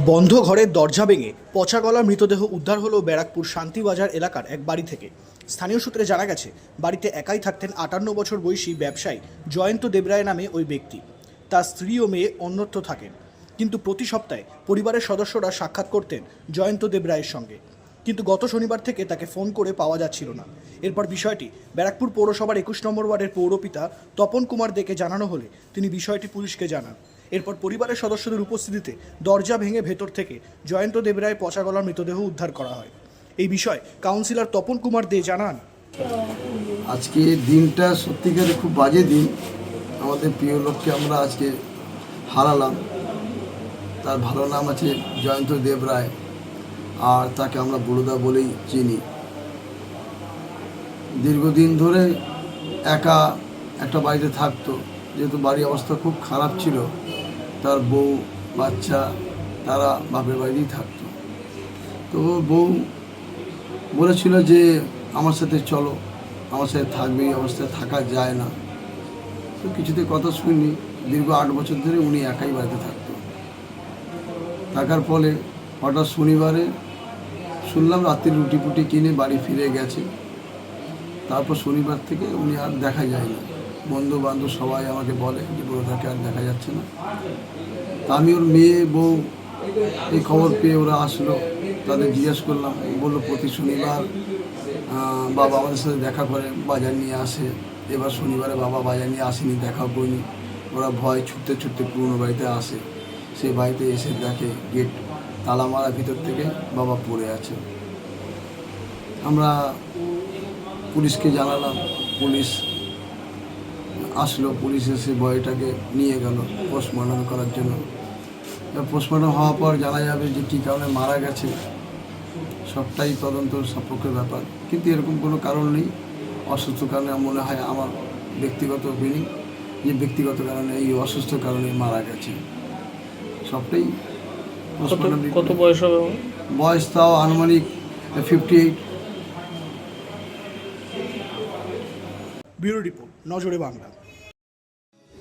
বন্ধ ঘরের দরজা ভেঙে পচা গলা মৃতদেহ উদ্ধার হলো ব্যারাকপুর শান্তিবাজার এলাকার এক বাড়ি থেকে। স্থানীয় সূত্রে জানা গেছে, বাড়িতে একাই থাকতেন আটান্ন বছর বয়সী ব্যবসায়ী জয়ন্ত দেবরায় নামে ওই ব্যক্তি। তার স্ত্রী ও মেয়ে অন্যত্র থাকেন। কিন্তু প্রতি সপ্তাহে পরিবারের সদস্যরা সাক্ষাৎ করতেন জয়ন্ত দেবরায়ের সঙ্গে। কিন্তু গত শনিবার থেকে তাকে ফোন করে পাওয়া যাচ্ছিল না। এরপর বিষয়টি ব্যারাকপুর পৌরসভার একুশ নম্বর ওয়ার্ডের পৌরপিতা তপন কুমার দেকে জানানো হলে তিনি বিষয়টি পুলিশকে জানান। এরপর পরিবারের সদস্যদের উপস্থিতিতে দরজা ভেঙে ভেতর থেকে জয়ন্ত দেবরায় পচা গলার মৃতদেহ উদ্ধার করা হয়। এই বিষয়ে কাউন্সিলর তপন কুমার দে জানান। আজকে দিনটা সত্যিকারে খুব বাজে দিন। আমাদের প্রিয় লোককে আমরা আজকে হারালাম। তার ভালো নাম আছে জয়ন্ত দেব রায় আর তাকে আমরা বড়দা বলেই চিনি। দীর্ঘদিন ধরে একা একটা বাড়িতে থাকতো, যেহেতু বাড়ির অবস্থা খুব খারাপ ছিল। তার বউ, বাচ্চা, তারা বাপের বাড়িতেই থাকতো। তো বউ বলেছিল যে, আমার সাথে চলো, আমার সাথে থাকবে, এই অবস্থায় থাকা যায় না। তো কিছুতে কথা শুনি দীর্ঘ আট বছর ধরে উনি একাই বাড়িতে থাকতো। থাকার ফলে হঠাৎ শনিবারে শুনলাম রাত্রি রুটি ফুটি কিনে বাড়ি ফিরে গেছে। তারপর শনিবার থেকে উনি আর দেখা যায় না। বন্ধু বান্ধব সবাই আমাকে বলে যে বড়দাকে আর দেখা যাচ্ছে না। আমি ওর মেয়ে, বউ, এই খবর পেয়ে ওরা আসলো। তাদের জিজ্ঞেস করলাম, বলল, প্রতি শনিবার বাবা আমাদের সাথে দেখা করে, বাজার নিয়ে আসে। এবার শনিবারে বাবা বাজার নিয়ে আসেনি, দেখা করিনি। ওরা ভয় ছুটতে ছুটতে পুরনো বাড়িতে আসে। সেই বাড়িতে এসে দেখে গেট তালা মারা ভিতর থেকে বাবা পড়ে আছে। আমরা পুলিশকে জানালাম, পুলিশ আসলো পুলিশ এসে বয়টাকে নিয়ে গেল পোস্টমর্টম করার জন্য। পোস্টমর্টম হওয়ার পর জানা যাবে যে কী কারণে মারা গেছে। সবটাই তদন্ত সাপেক্ষের ব্যাপার। কিন্তু এরকম কোনো কারণ নেই। অসুস্থ কারণে মনে হয় আমার ব্যক্তিগত ফিলিং যে ব্যক্তিগত কারণে এই অসুস্থ কারণে মারা গেছে। সবটাই কত কত বয়স হবে? বয়স তাও আনুমানিক ফিফটি এইট ব্যুরো রিপোর্ট নজরে বাংলা।